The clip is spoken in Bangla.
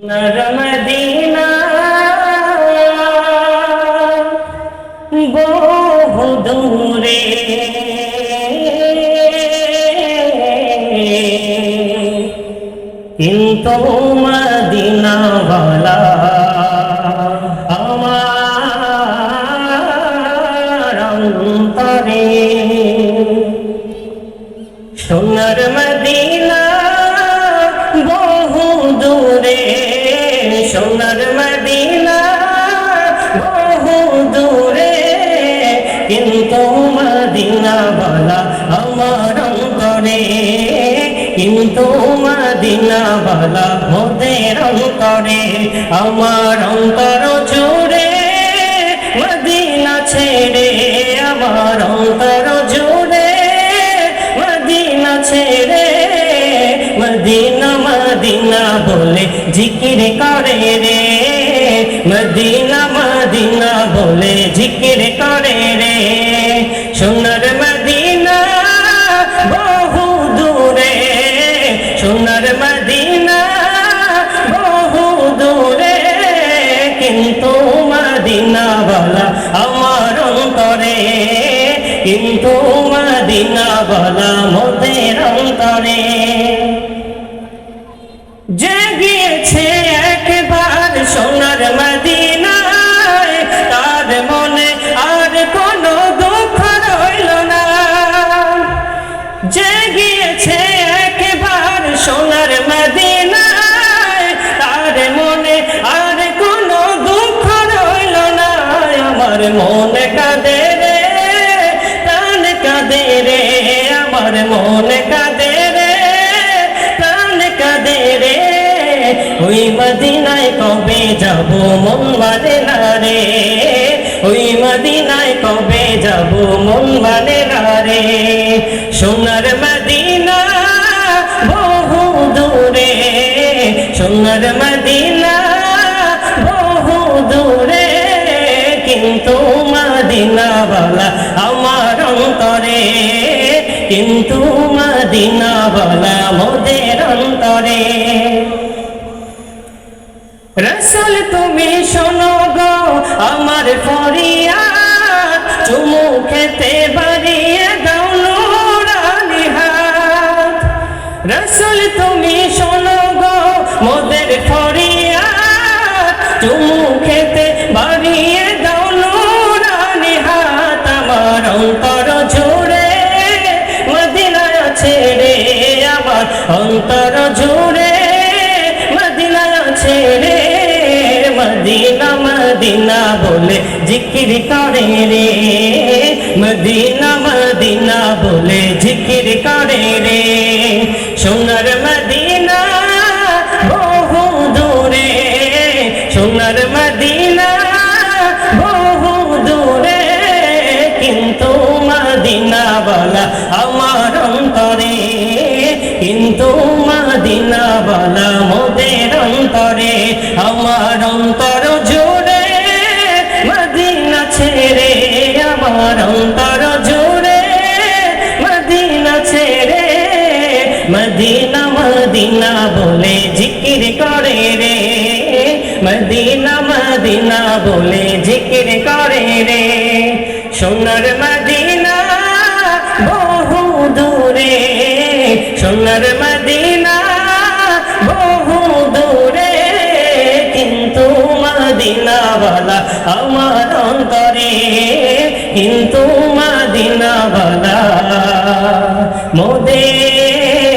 নরমদিনা বহু দূরে কিন্তু মদিনা বলা আমার অন্তরে সোনার মদিনা মদিনা বহু দূরে কিন্তু মদিনা বলা আমার অন্তরে। কিন্তু মদিনা বলা মোদের অন্তরে। আমার অন্তর জুড়ে মদিনা ছেড়ে। আমার অন্তর জুড়ে মদিনা ছেড়ে। মদিনা মদিনা বলে জিকির করে রে। মদিনা মদিনা বলে জিকির করে রে। সোনার মদিনা বহু দূরে। সোনার মদিনা বহু দূরে। কিন্তু মদিনা বলা আমার অন্তরে। কিন্তু মদিনা বলা মোদের অন্তরে। রে, আমার মনে কাঁদে রে, প্রাণ কাঁদে রে। ওই মদিনায় কবে যাব মন মানে না রে? ওই মদিনায় কবে যাব মন মানে না রে? সোনার মদিনা বহু দূরে, সোনার মদিনা বহু দূরে, কিন্তু মদিনা বলা আমার অন্তরে। কিন্তু মদিনা বলা মোদের অন্তরে। রসল, তুমি শোনো গো, আমার ফরিয়াদ। চুমু খেতে বাড়িয়ে দাও রসল, তুমি শোনো গো, মোদের ফরিয়াদ। চুমু খেতে মদিনা মদিনা বলে জিকির করে রে। মদিনা মদিনা বলে জিকির করে রে। সোনার মদিনা বহু দূরে, সোনার মদিনা বহু দূরে। কিন্তু মদিনা বলা আমার অন্তরে, কিন্তু মদিনা মোদের অন্তরে, আমার অন্তর জুড়ে, মদিনা ছেড়ে, আমার অন্তর জুড়ে, মদিনা ছেড়ে, মদিনা মদিনা বলে জিকির করে রে, মদিনা মদিনা বলে জিকির করে রে। সোনার মদিনা বহু দূরে, সোনার মদিনা মদিনা বলা আমার অন্তরে কিন্তু মদিনাওয়ালা মোদের